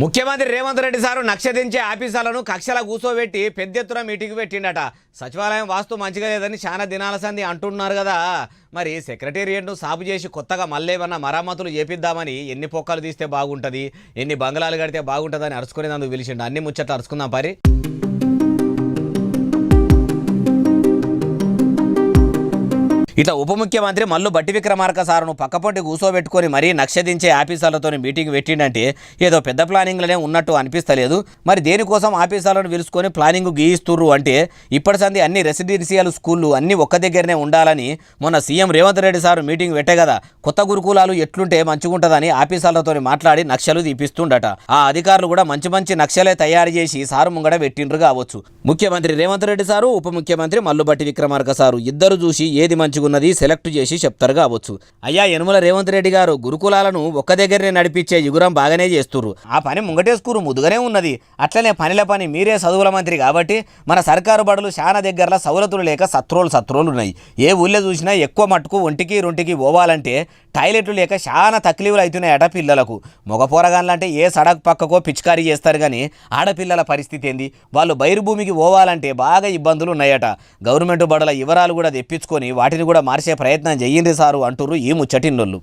ముఖ్యమంత్రి రేవంత్ రెడ్డి సారు నక్షదించే ఆఫీసాలను కక్షల కూర్చోబెట్టి పెద్ద ఎత్తున మీటింగ్ పెట్టిండట. సచివాలయం వాస్తు మంచిగా లేదని చాలా దినాల సంది అంటున్నారు కదా. మరి సెక్రటేరియట్ను సాపు చేసి కొత్తగా మళ్ళేమన్నా మరమ్మతులు చేపిద్దామని ఎన్ని పొక్కలు తీస్తే బాగుంటుంది ఎన్ని బంగ్లాలు కడితే బాగుంటుందని అరుచుకునేందుకు పిలిచిండు. అన్ని ముచ్చట్లు అరుచుకుందాం పరి. ఇట్లా ఉప ముఖ్యమంత్రి మల్లు బట్టి విక్రమార్క సారును పక్కపొంటి కూసోబెట్టుకొని మరీ నక్షదించే ఆఫీసర్లతో మీటింగ్ పెట్టిండంటే ఏదో పెద్ద ప్లానింగ్లనే ఉన్నట్టు అనిపిస్తలేదు. మరి దేనికోసం ఆఫీసర్లను పిలుచుకొని ప్లానింగ్ గీయిస్తుర్రు అంటే ఇప్పటి సంది అన్ని రెసిడెన్షియల్ స్కూళ్ళు అన్ని ఒక్క దగ్గరనే ఉండాలని మొన్న CM Revanth Reddy sir meeting పెట్టే కదా కొత్త గురుకులాలు ఎట్లుంటే మంచిగుంటుందని ఆఫీసర్లతో మాట్లాడి నక్షలు తీపిస్తుండట. ఆ అధికారులు కూడా మంచి మంచి నక్షలే తయారు చేసి సారు ముంగడ పెట్టిండ్రు కావచ్చు. ముఖ్యమంత్రి రేవంత్ రెడ్డి సారు ఉప ముఖ్యమంత్రి మల్లుబట్టి విక్రమార్క సారు ఇద్దరు చూసి ఏది మంచి మంచిగున్నది సెలెక్ట్ చేసి చెప్తారు కావచ్చు. అయ్యా యనుమల రేవంత్ రెడ్డి గారు గురుకులాలను ఒక్క దగ్గరనే నడిపించే యుగురం బాగానే చేస్తుర్రు. ఆ పని ముంగటేసుకురు ముదుగానే ఉన్నది. అట్లనే పనిల పని మీరే చదువుల మంత్రి కాబట్టి మన సర్కారు బడులు చాలా దగ్గరలో సౌలతులు లేక సత్రోలు సత్రోలు ఉన్నాయి. ఏ ఊళ్ళో చూసినా ఎక్కువ మట్టుకు ఒంటికి రొంటికి పోవాలంటే టాయిలెట్లు లేక చాలా తక్లీవులు అవుతున్నాయట పిల్లలకు. మగ పోరగాన్లంటే ఏ సడక్ పక్కకో పిచికారీ చేస్తారు కానీ ఆడపిల్లల పరిస్థితి ఏంది? వాళ్ళు బయరు భూమికి పోవాలంటే బాగా ఇబ్బందులు ఉన్నాయట. గవర్నమెంట్ బడుల వివరాలు కూడా తెప్పించుకొని వాటిని కూడా మార్చే ప్రయత్నం చెయ్యండి సారు అంటుర్రు ఈ ముచ్చటిన్నోళ్ళు